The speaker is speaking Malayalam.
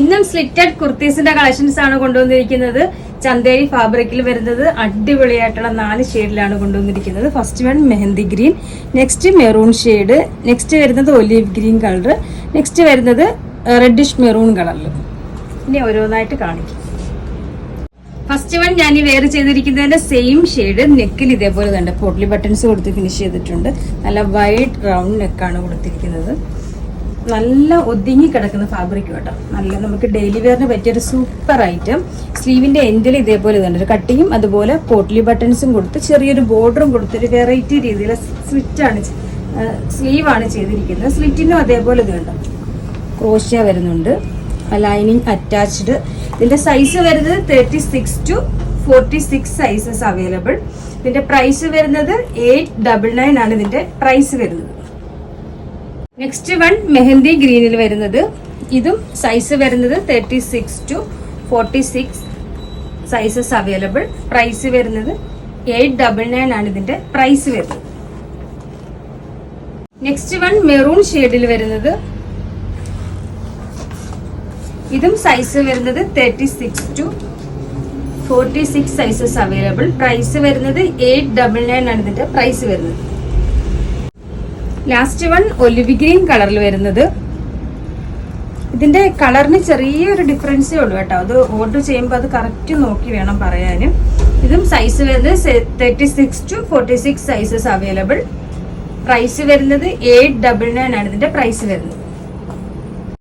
ഇന്നും സ്ലിറ്റഡ് കുർത്തീസിന്റെ കളക്ഷൻസ് ആണ് കൊണ്ടുവന്നിരിക്കുന്നത്. ചന്തേരി ഫാബ്രിക്കിൽ വരുന്നത് അടിപൊളിയായിട്ടുള്ള നാല് ഷെയ്ഡിലാണ് കൊണ്ടുവന്നിരിക്കുന്നത്. First one mehndi green next maroon shade next വരുന്നത് ഒലീവ് ഗ്രീൻ കളർ നെക്സ്റ്റ് വരുന്നത് റെഡിഷ് മെറൂൺ കളറിൽ ഇനി ഓരോന്നായിട്ട് കാണിക്കും. ഫസ്റ്റ് വൺ ഞാൻ ഈ വെയർ ചെയ്തിരിക്കുന്നതിന്റെ സെയിം ഷെയ്ഡ് നെക്കിൽ ഇതേപോലെ തന്നെ പോട്ട്ലി ബട്ടൺസ് കൊടുത്ത് ഫിനിഷ് ചെയ്തിട്ടുണ്ട്. നല്ല വൈഡ് റൗണ്ട് നെക്കാണ് കൊടുത്തിരിക്കുന്നത്. നല്ല ഒതുങ്ങി കിടക്കുന്ന ഫാബ്രിക് കേട്ടോ. നല്ല നമുക്ക് ഡെയിലി വെയറിന് പറ്റിയൊരു സൂപ്പർ ഐറ്റം സ്ലീവിന്റെ എൻഡിൽ ഇതേപോലെ തന്നെ ഒരു കട്ടിങ്ങും അതുപോലെ പോട്ട്ലി ബട്ടൺസും കൊടുത്ത് ചെറിയൊരു ബോർഡറും കൊടുത്തൊരു വെറൈറ്റി രീതിയിലെ സ്ലിറ്റാണ് സ്ലീവാണ് ചെയ്തിരിക്കുന്നത്. സ്ലിറ്റിനും അതേപോലെ ഇത് കണ്ടോ ക്രോഷ്യ വരുന്നുണ്ട്. ലൈനിങ് അറ്റാച്ച്ഡ് ഇതിന്റെ സൈസ് വരുന്നത് thirty six to forty six sizes available ഇതിന്റെ പ്രൈസ് വരുന്നത് എയ്റ്റ് ഡബിൾ നയൻ ആണ് ഇതിന്റെ പ്രൈസ് വരുന്നത്. നെക്സ്റ്റ് വൺ മെഹന്തി ഗ്രീനിൽ വരുന്നത്. ഇതും സൈസ് വരുന്നത് thirty six to forty six sizes available price വരുന്നത് എയ്റ്റ് ഡബിൾ നയൻ ആണ് ഇതിന്റെ പ്രൈസ് വരുന്നത്. നെക്സ്റ്റ് വൺ മെറൂൺ ഷെയ്ഡിൽ വരുന്നത്. ഇതും സൈസ് വരുന്നത് thirty six to forty six sizes available price വരുന്നത് എയ്റ്റ് ഡബിൾ നയൻ ആണ് ഇതിന്റെ പ്രൈസ് വരുന്നത്. ലാസ്റ്റ് വൺ ഒലിവ് ഗ്രീൻ കളറിൽ വരുന്നത്. ഇതിന്റെ കളറിന് ചെറിയൊരു ഡിഫറൻസേ ഉള്ളൂ കേട്ടോ. അത് ഓർഡർ ചെയ്യുമ്പോൾ അത് കറക്റ്റ് നോക്കി വേണം പറയാനും. ഇതും സൈസ് വരുന്നത് thirty six to forty six sizes available price വരുന്നത് എയ്റ്റ് ഡബിൾ നയൻ ആണ് ഇതിന്റെ പ്രൈസ് വരുന്നത്.